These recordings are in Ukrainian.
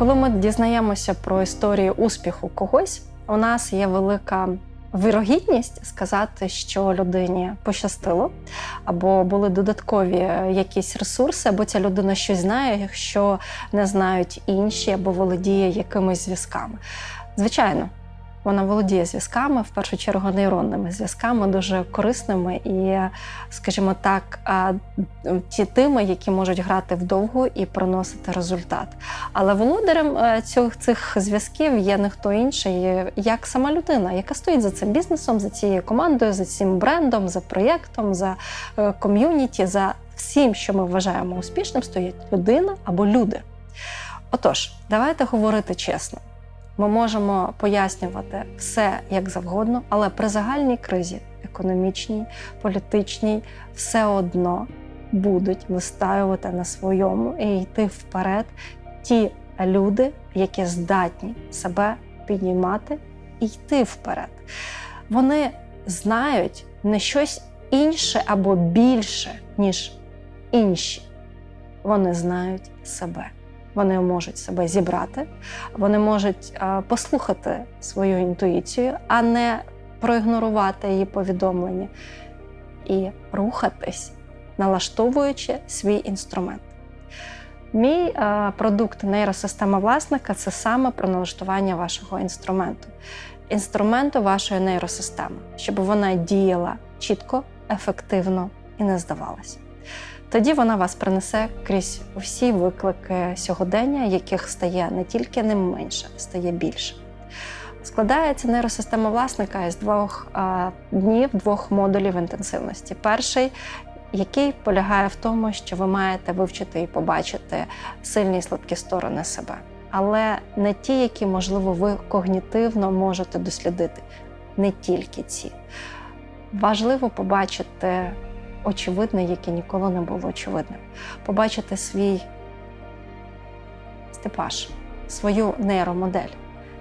Коли ми дізнаємося про історію успіху когось, у нас є велика вирогідність сказати, що людині пощастило, або були додаткові якісь ресурси, або ця людина щось знає, що не знають інші, або володіє якимись зв'язками. Звичайно. Вона володіє зв'язками, в першу чергу нейронними зв'язками, дуже корисними і, скажімо так, ті тими, які можуть грати вдовго і приносити результат. Але володарем е, цих, цих зв'язків є не хто інший, як сама людина, яка стоїть за цим бізнесом, за цією командою, за цим брендом, за проєктом, за е, ком'юніті, за всім, що ми вважаємо успішним, стоїть людина або люди. Отож, давайте говорити чесно. Ми можемо пояснювати все як завгодно, але при загальній кризі, економічній, політичній, все одно будуть вистаювати на своєму і йти вперед ті люди, які здатні себе піднімати і йти вперед. Вони знають не щось інше або більше, ніж інші. Вони знають себе. Вони можуть себе зібрати, вони можуть а, послухати свою інтуїцію, а не проігнорувати її повідомлення і рухатись, налаштовуючи свій інструмент. Мій а, продукт нейросистема власника це саме про налаштування вашого інструменту, інструменту вашої нейросистеми, щоб вона діяла чітко, ефективно і не здавалася. Тоді вона вас принесе крізь усі виклики сьогодення, яких стає не тільки не менше, стає більше. Складається нейросистема власника із двох а, днів, двох модулів інтенсивності. Перший, який полягає в тому, що ви маєте вивчити і побачити сильні і слабкі сторони себе, але не ті, які, можливо, ви когнітивно можете дослідити, не тільки ці. Важливо побачити очевидне, яке ніколи не було очевидним. Побачити свій степаж, свою нейромодель.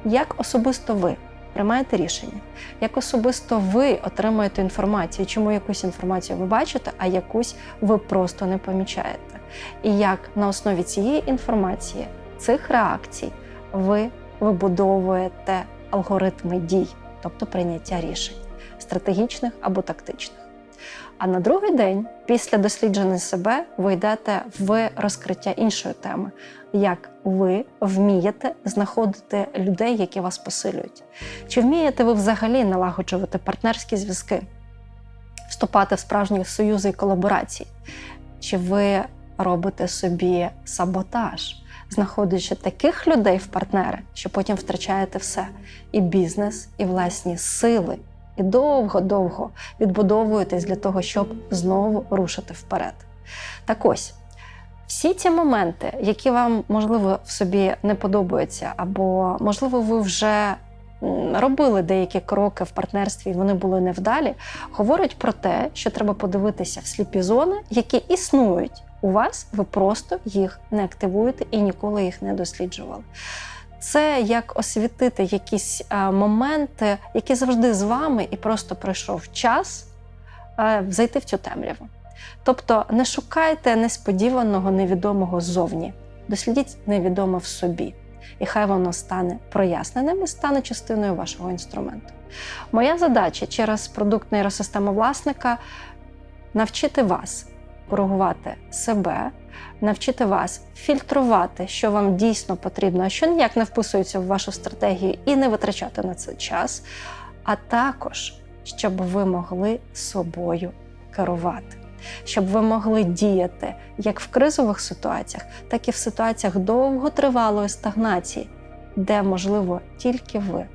Як особисто ви приймаєте рішення, як особисто ви отримуєте інформацію, чому якусь інформацію ви бачите, а якусь ви просто не помічаєте. І як на основі цієї інформації, цих реакцій, ви вибудовуєте алгоритми дій, тобто прийняття рішень, стратегічних або тактичних. А на другий день, після дослідження себе, ви йдете в розкриття іншої теми, як ви вмієте знаходити людей, які вас посилюють. Чи вмієте ви взагалі налагоджувати партнерські зв'язки, вступати в справжні союзи і колаборації? Чи ви робите собі саботаж, знаходячи таких людей в партнери, що потім втрачаєте все: і бізнес, і власні сили, і довго-довго відбудовуєтесь для того, щоб знову рушити вперед. Так ось. Всі ці моменти, які вам, можливо, в собі не подобаються, або, можливо, ви вже робили деякі кроки в партнерстві, і вони були невдалі, говорять про те, що треба подивитися в сліпі зони, які існують у вас, ви просто їх не активуєте і ніколи їх не досліджували. Це як освітити якісь моменти, які завжди з вами, і просто пройшов час зайти в цю темряву. Тобто не шукайте несподіваного, невідомого ззовні, дослідіть невідоме в собі, і хай воно стане проясненим і стане частиною вашого інструменту. Моя задача через продукт нейросистеми власника навчити вас коригувати себе, навчити вас фільтрувати, що вам дійсно потрібно, а що ніяк не вписується в вашу стратегію, і не витрачати на це час, а також щоб ви могли собою керувати. Щоб ви могли діяти як в кризових ситуаціях, так і в ситуаціях довготривалої стагнації, де, можливо, тільки ви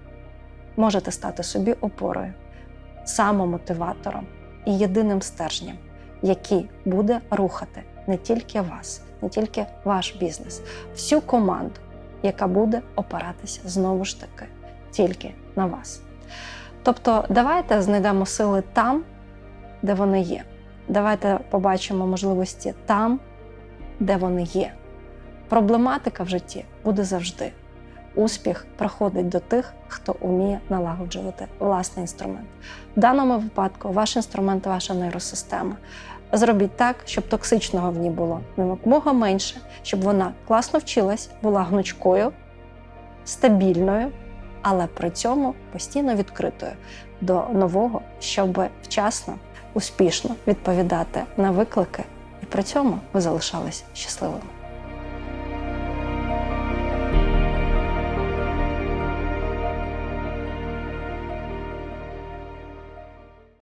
можете стати собі опорою, самомотиватором і єдиним стержнем, який буде рухати не тільки вас, не тільки ваш бізнес, всю команду, яка буде опиратися знову ж таки тільки на вас. Тобто, давайте знайдемо сили там, де вони є. Давайте побачимо можливості там, де вони є. Проблематика в житті буде завжди. Успіх приходить до тих, хто вміє налагоджувати власний інструмент. В даному випадку ваш інструмент, ваша нейросистема. Зробіть так, щоб токсичного в ній було якомога менше, щоб вона класно вчилась, була гнучкою, стабільною, але при цьому постійно відкритою до нового, щоб вчасно, успішно відповідати на виклики, і при цьому ви залишались щасливими.